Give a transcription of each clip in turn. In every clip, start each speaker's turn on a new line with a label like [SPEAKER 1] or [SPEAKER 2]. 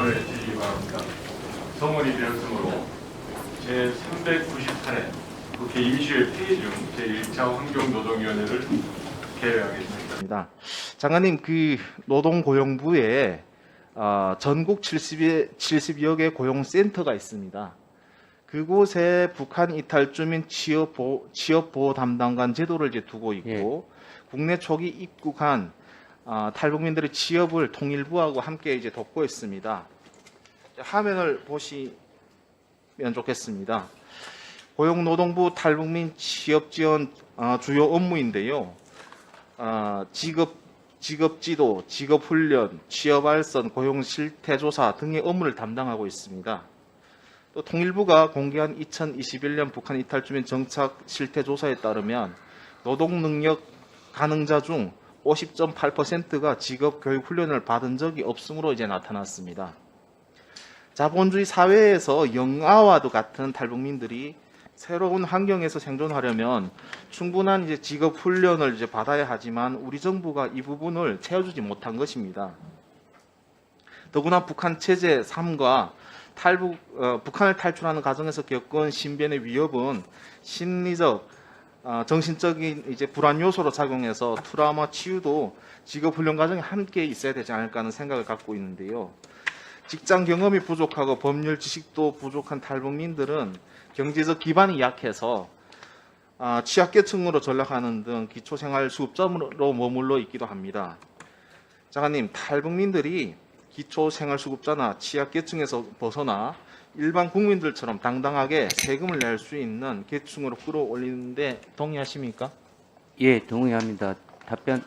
[SPEAKER 1] 선언해 주시기 바랍니다. 성원이 되었으므로 제398회 국회 임시회 폐기 중 제1차 환경노동위원회를 개회하겠습니다.
[SPEAKER 2] 장관님, 그 노동고용부에 어, 전국 70여, 70여 개 고용센터가 있습니다. 그곳에 북한 이탈 주민 취업 보호 취업 담당관 제도를 이제 두고 있고 예. 국내 초기 입국한 어, 탈북민들의 취업을 통일부하고 함께 이제 돕고 있습니다. 화면을 보시면 좋겠습니다. 고용노동부 탈북민 취업 지원 어, 주요 업무인데요. 아, 직업 직업 지도, 직업 훈련, 취업 알선, 고용 실태 조사 등의 업무를 담당하고 있습니다. 또 통일부가 공개한 2021년 북한 이탈 주민 정착 실태 조사에 따르면 노동 능력 가능자 중 50.8%가 직업 교육 훈련을 받은 적이 없음으로 이제 나타났습니다. 자본주의 사회에서 영아와도 같은 탈북민들이 새로운 환경에서 생존하려면 충분한 이제 직업 훈련을 이제 받아야 하지만 우리 정부가 이 부분을 채워주지 못한 것입니다. 더구나 북한 체제 3과 탈북 어, 북한을 탈출하는 과정에서 겪은 신변의 위협은 심리적 어, 정신적인 이제 불안 요소로 작용해서 트라우마 치유도 직업 훈련 과정에 함께 있어야 되지 않을까 하는 생각을 갖고 있는데요. 직장 경험이 부족하고 법률 지식도 부족한 탈북민들은 경제적 기반이 약해서 아, 취약계층으로 전락하는 등 기초생활 수급자로 머물러 있기도 합니다. 장관님, 탈북민들이 기초생활수급자나 취약계층에서 벗어나 일반 국민들처럼 당당하게 세금을 낼 수 있는 계층으로 끌어올리는데 동의하십니까?
[SPEAKER 3] 예, 동의합니다. 답변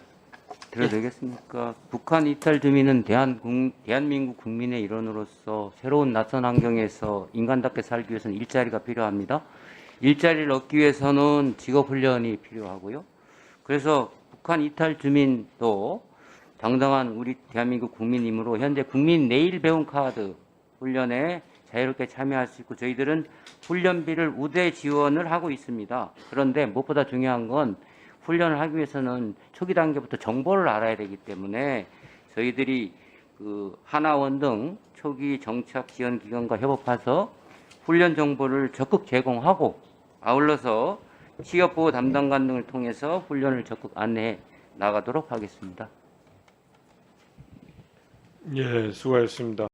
[SPEAKER 3] 드려도 되겠습니까? 북한 이탈 주민은 대한 국, 대한민국 국민의 일원으로서 새로운 낯선 환경에서 인간답게 살기 위해서는 일자리가 필요합니다. 일자리를 얻기 위해서는 직업 훈련이 필요하고요. 그래서 북한 이탈 주민도 당당한 우리 대한민국 국민이므로 현재 국민 내일 배움 카드 훈련에 자유롭게 참여할 수 있고 저희들은 훈련비를 우대 지원을 하고 있습니다. 그런데 무엇보다 중요한 건 훈련을 하기 위해서는 초기 단계부터 정보를 알아야 되기 때문에 저희들이 그 하나원 등 초기 정착 지원 기관과 협업해서 훈련 정보를 적극 제공하고 아울러서 취업 보호 담당관 등을 통해서 훈련을 적극 안내해 나가도록 하겠습니다.
[SPEAKER 1] 예, 수고하셨습니다.